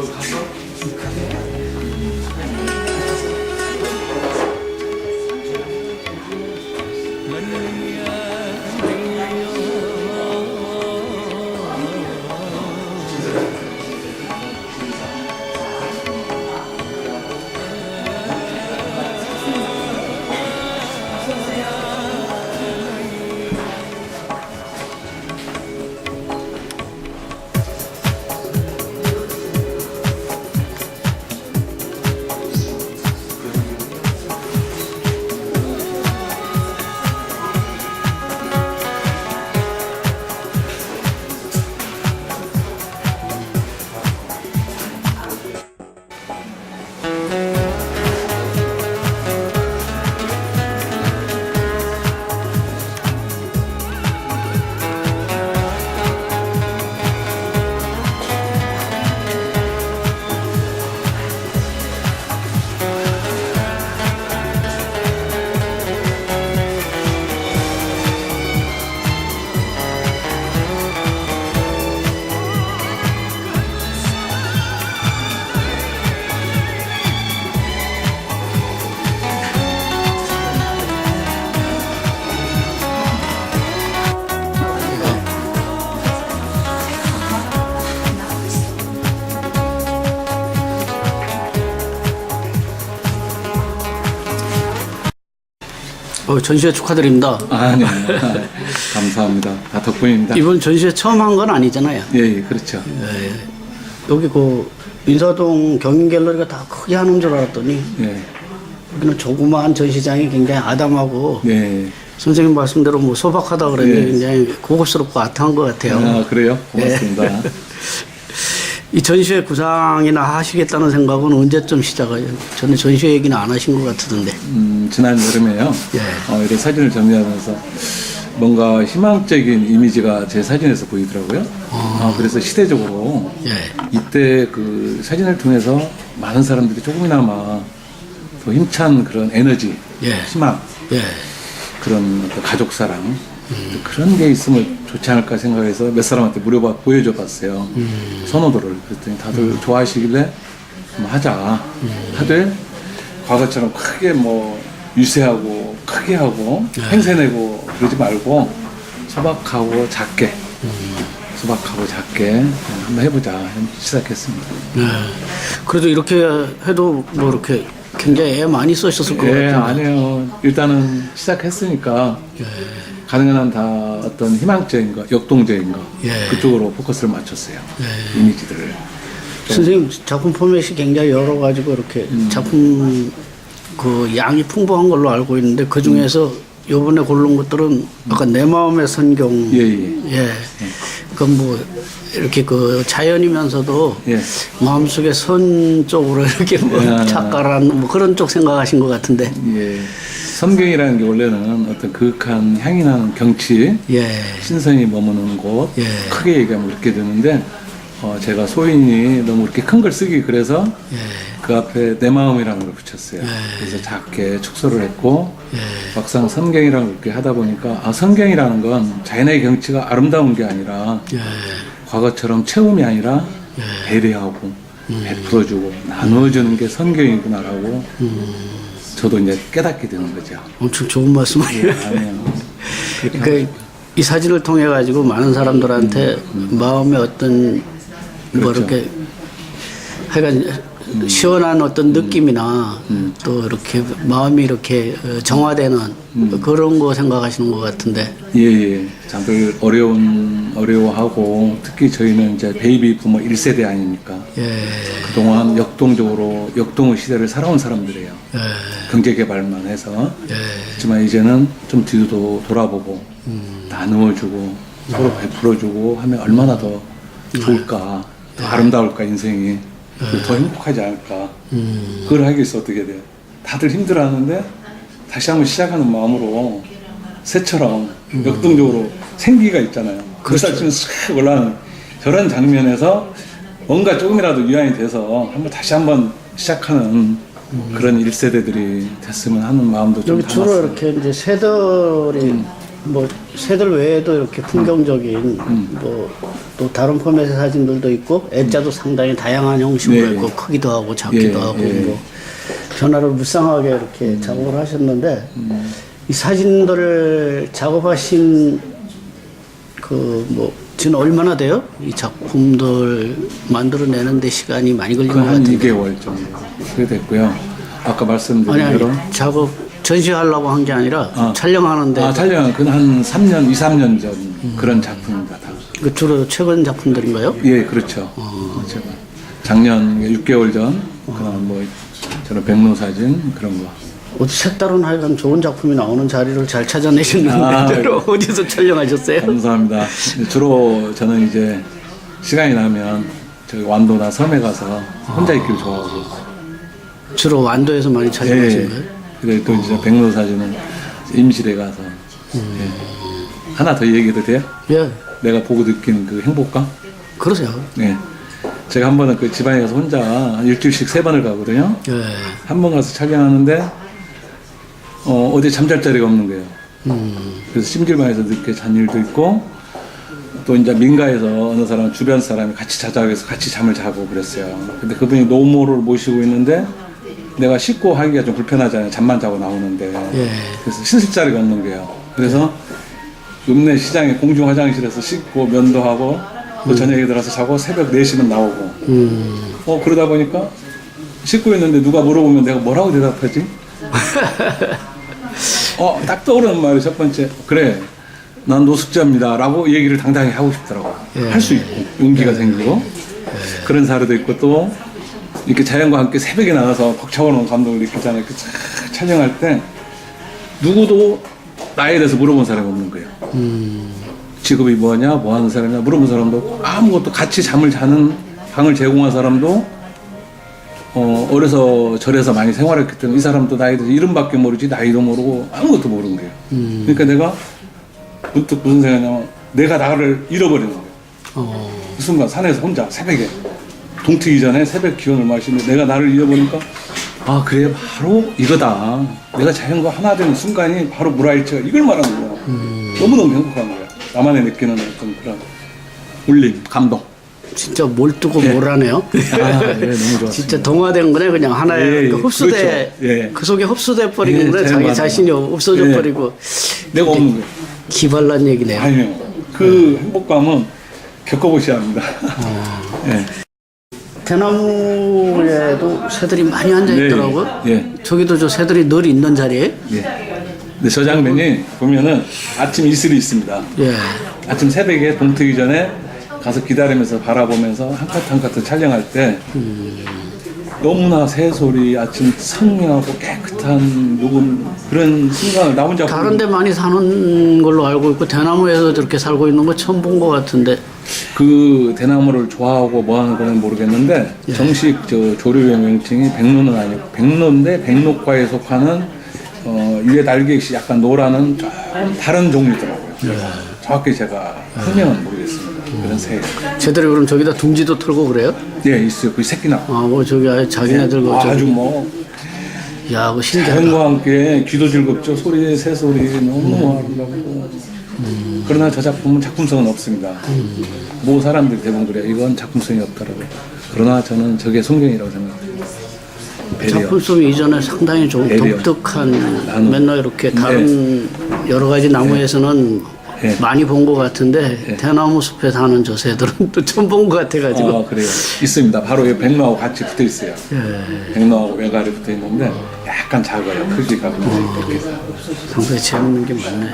어, 전시회 축하드립니다. 아니요. 감사합니다. 다 덕분입니다. 이번 전시회 처음 한 건 아니잖아요. 예, 예, 그렇죠. 여기 그 인사동 경인갤러리가 다 크게 하는 줄 알았더니 예, 여기는 조그마한 전시장이 굉장히 아담하고 예. 선생님 말씀대로 뭐 소박하다 그러니 예. 굉장히 고급스럽고 아트한 것 같아요. 아, 그래요? 고맙습니다. 이 전시회 구상이나 하시겠다는 생각은 언제쯤 시작해요? 저는 전시회 얘기는 안 하신 것 같던데. 음, 지난 여름에요. 예. 어, 이런 사진을 정리하면서 뭔가 희망적인 이미지가 제 사진에서 보이더라고요. 아, 그래서 시대적으로 예. 이때 그 사진을 통해서 많은 사람들이 조금이나마 더 힘찬 그런 에너지, 예. 희망, 예. 그런 어떤 가족 사랑 그런 게 있으면 좋지 않을까 생각해서 몇 사람한테 물어봐 보여줘 봤어요. 선호도를. 그랬더니 다들 좋아하시길래 한번 하자. 하되 과거처럼 크게 뭐 유세하고 크게 하고 행세내고 그러지 말고 소박하고 작게. 소박하고 작게 한번 해보자. 시작했습니다. 예. 그래도 이렇게 해도 뭐 이렇게 굉장히 애 많이 쓰셨을 것 예, 같은데. 아니에요. 일단은 시작했으니까 가능한 한 다 어떤 희망적인 거, 역동적인 거 예. 그쪽으로 포커스를 맞췄어요. 이미지들을. 선생님 작품 포맷이 굉장히 여러 가지고 이렇게 음. 작품 그 양이 풍부한 걸로 알고 있는데 그 중에서 요번에 고른 것들은 약간 내 마음의 선경 예, 예. 예. 그뭐 이렇게 그 자연이면서도 예. 마음속에 선 쪽으로 이렇게 뭐 야. 착가란 뭐 그런 쪽 생각하신 것 같은데 예. 성경이라는 게 원래는 어떤 그윽한 향이 나는 경치, 예. 신선이 머무는 곳, 예. 크게 얘기하면 이렇게 되는데, 어, 제가 소인이 너무 이렇게 큰 걸 쓰기 그래서 예. 그 앞에 내 마음이라는 걸 붙였어요. 그래서 작게 축소를 했고, 막상 성경이라는 걸 이렇게 하다 보니까, 아, 성경이라는 건 자연의 경치가 아름다운 게 아니라, 예. 과거처럼 체험이 아니라 배려하고, 베풀어주고, 나누어주는 게 성경이구나라고, 저도 이제 깨닫게 되는 거죠. 엄청 좋은 말씀이에요. 아니요. 그, 이 사진을 통해 가지고 많은 사람들한테 마음의 어떤 뭐 그렇죠. 이렇게 하여간 시원한 어떤 느낌이나 또 이렇게 마음이 이렇게 어, 정화되는 그런 거 생각하시는 것 같은데. 예, 예. 다들 어려운, 어려워하고, 특히 저희는 이제 베이비 부모 1세대 아닙니까? 예, 그동안 역동적으로, 역동의 시대를 살아온 사람들이에요. 예, 경제 개발만 해서. 예, 하지만 이제는 좀 뒤도 돌아보고, 나누어주고, 서로 베풀어주고 하면 얼마나 더 좋을까, 더 아름다울까, 인생이. 더 행복하지 않을까. 그걸 하기 위해서 어떻게 돼요? 다들 힘들어 하는데, 다시 한번 시작하는 마음으로, 새처럼 역동적으로 생기가 있잖아요. 그래서 지금 싹 올라가는 저런 장면에서 뭔가 조금이라도 위안이 돼서 한번 다시 한번 시작하는 그런 1세대들이 됐으면 하는 마음도 좀 여기 주로 담았어요. 이렇게 이제 새들이 뭐 새들 외에도 이렇게 풍경적인 음. 뭐또 다른 포맷의 사진들도 있고 액자도 상당히 다양한 형식으로 네. 있고 크기도 하고 작기도 예, 하고 예. 뭐 변화를 무쌍하게 이렇게 작업을 하셨는데 이 사진들을 작업하신 그 뭐 지금 얼마나 돼요? 이 작품들 만들어내는데 시간이 많이 걸린 것 같아요. 2개월 정도 됐고요. 아까 말씀드린 아니 대로 아니 작업 전시하려고 한 게 아니라 아. 촬영하는데 아, 촬영은 그한 3년, 2, 3년 전 그런 작품입니다. 다. 그 주로 최근 작품들인가요? 예, 그렇죠. 제가 작년 6개월 전 그런 뭐 저런 백로 사진 그런 거. 어디 색다른 하여간 좋은 작품이 나오는 자리를 잘 찾아내셨는데 아, 주로 어디서 촬영하셨어요? 감사합니다. 주로 저는 이제 시간이 나면 저기 완도나 섬에 가서 혼자 있기를 좋아하고. 주로 완도에서 많이 촬영하신 예. 거예요? 그래 또 이제 백로 사진은 임실에 가서 예. 하나 더 얘기해도 돼요? 예, 내가 보고 느낀 그 행복감? 그러세요. 네. 제가 한 번은 그 집안에 가서 혼자 한 일주일씩 세 번을 가거든요. 예, 한 번 가서 촬영하는데 어, 어디 잠잘 자리가 없는 거예요. 그래서 심질방에서 늦게 잔 일도 있고 또 이제 민가에서 어느 사람 주변 사람이 같이 자자고 해서 같이 잠을 자고 그랬어요. 근데 그분이 노모를 모시고 있는데 내가 씻고 하기가 좀 불편하잖아요. 잠만 자고 나오는데. 예. 그래서 씻을 자리가 없는 거예요. 그래서 읍내 시장에 공중 화장실에서 씻고 면도 하고 또 저녁에 들어서 자고 새벽 4시면 나오고 음, 어 그러다 보니까 씻고 있는데 누가 물어보면 내가 뭐라고 대답하지? 어 딱 떠오르는 말이 첫 번째 그래 난 노숙자입니다 라고 얘기를 당당히 하고 싶더라고 예. 할 수 있고 용기가 생기고 그런 사례도 있고 또 이렇게 자연과 함께 새벽에 나가서 감동을 느끼잖아요 이렇게 쫙 촬영할 때 누구도 나에 대해서 물어본 사람이 없는 거예요. 직업이 뭐냐, 뭐 하는 사람이냐 물어본 사람도 아무것도 같이 잠을 자는 방을 제공한 사람도 어, 어려서 절에서 많이 생활했기 때문에 이 사람도 나에 대해서 이름밖에 모르지 나이도 모르고 아무것도 모르는 거예요. 그러니까 내가 문득 무슨 생각이냐면 내가 나를 잃어버리는 거예요. 어, 그 순간 산에서 혼자 새벽에 동트기 전에 새벽 기온을 마시는데 내가 나를 잃어버리니까 아 그래 바로 이거다 내가 자연과 하나 되는 순간이 바로 무라일체가 이걸 말하는 거야 너무너무 행복한 거야 나만의 느끼는 어떤 그런 울림 감동 진짜 몰두고 예. 몰하네요. 아, 예, 너무 좋았습니다. 진짜 동화된 거네 그냥 하나의 예, 그 예, 흡수돼 그렇죠. 예. 그 속에 흡수돼 버리는 예, 거네 자기 자신이 없어져 예. 버리고 내가 없는 거야 기발난 얘기네요. 아니요 그 행복감은 겪어보셔야 합니다 예. 대나무에도 새들이 많이 앉아 있더라고. 요 예. 저기도 저 새들이 늘 있는 자리에. 예. 근데 저 장면이 보면은 아침 이슬이 있습니다 예. 아침 새벽에 동트기 전에 가서 기다리면서 바라보면서 한 카트 한 카트 촬영할 때 너무나 새소리, 아침 성미하고 깨끗한 녹음 그런 순간을 나 혼자 다른 데 많이 사는 걸로 알고 있고 대나무에서 저렇게 살고 있는 거 처음 본 것 같은데. 그 대나무를 좋아하고 뭐 하는 거는 모르겠는데 정식 저 조류의 명칭이 백로는 아니고 백로인데 백록과에 속하는 어, 위에 날개시 약간 노라는 좀 다른 종류더라고요. 정확히 제가 학명은 모르겠습니다. 그런 새. 쟤들이 그럼 저기다 둥지도 털고 그래요? 예, 있어요. 그 새끼 낳고. 아, 뭐 저기 아예 자기네들 그 아주 저기. 뭐 야, 그거 신기하다. 자연과 함께 귀도 즐겁죠. 소리, 새 소리 너무 아름답고. 그러나 저 작품은 작품성은 없습니다. 모 사람들이 대부분 그래요. 이건 작품성이 없다라고. 그러나 저는 저게 성경이라고 생각합니다. 배려. 작품성이 이전에 상당히 좀 배려. 독특한 나눔. 맨날 이렇게 다른 여러 가지 나무에서는 네. 많이 본 것 같은데 대나무 숲에 사는 저 새들은 또 처음 본 것 같아가지고 아, 그래요. 있습니다. 바로 이 백로하고 같이 붙어 있어요. 예, 백로하고 외가리 붙어 있는데 약간 작아요. 크기가 근데 이렇게. 상당히 재밌는 게 많네.